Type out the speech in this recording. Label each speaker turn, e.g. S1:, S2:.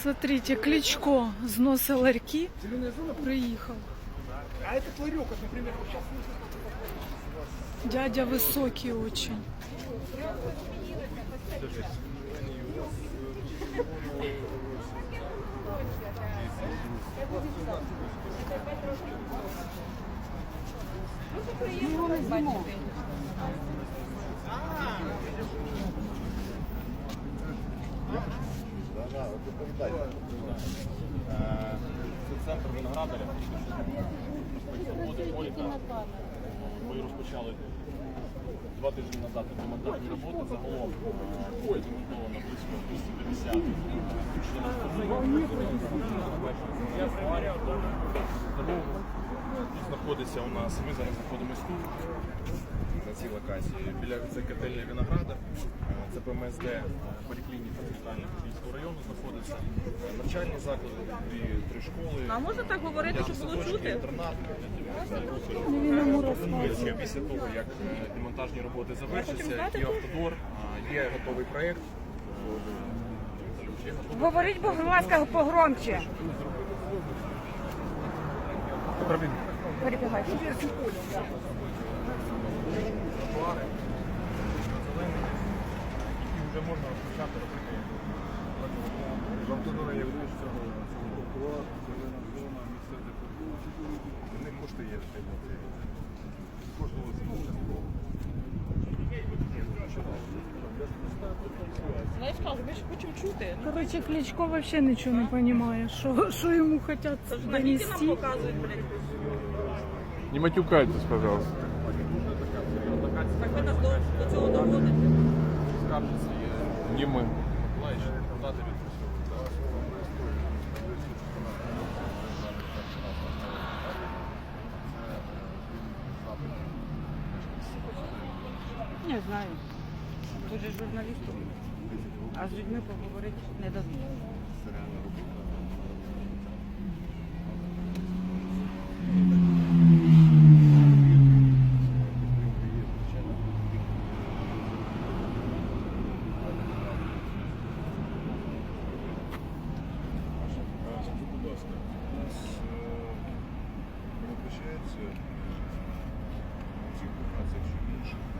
S1: Смотрите, Кличко зносил ларьки, приехал.
S2: А этот ларек, например, вот сейчас
S1: Дядя высокий очень.
S3: Це центр виноградаря. Свободи Поліка. Ми розпочали два тижні назад демонтажні роботи. Загалом е, було на близько 250 Дорогу. Знаходиться у нас, ми зараз знаходимося тут, на цій локації. Біля це котельня Винограда, це ПМСД, поліклініка центрального Подільського району знаходиться. Навчальні заклади, дві, три школи.
S4: А можна так говорити, щоб було чути?
S3: інтернат. Ми Після того, як демонтажні роботи завершаться, є автодор, є готовий проєкт.
S5: Говоріть, будь ласка, погромче. Перебігайте.
S3: тротуари, зелені, які вже можна розпочати робити. Автодора є вулиць цього тротуар, зелена зона, місце для парковки. В кошти є. Кожного з.
S4: Знаєш, кажу, ми ж хочемо чути.
S1: Короче, Кличко вообще ничего не понимает, что, что ему хотят
S4: Тож на відео нам
S1: донести.
S4: показують, блядь.
S6: Не матюкайтесь, пожалуйста.
S4: Так ви нас до, до цього доводите.
S3: Скаржиться є
S6: Не мы.
S3: Миколаївич, депутати відпрацьовують.
S5: Не знаю. Тут же журналісти. А з людьми поговорити не дадуть.
S3: Ласка, у нас не в цих локаціях чи інших в Волинському районі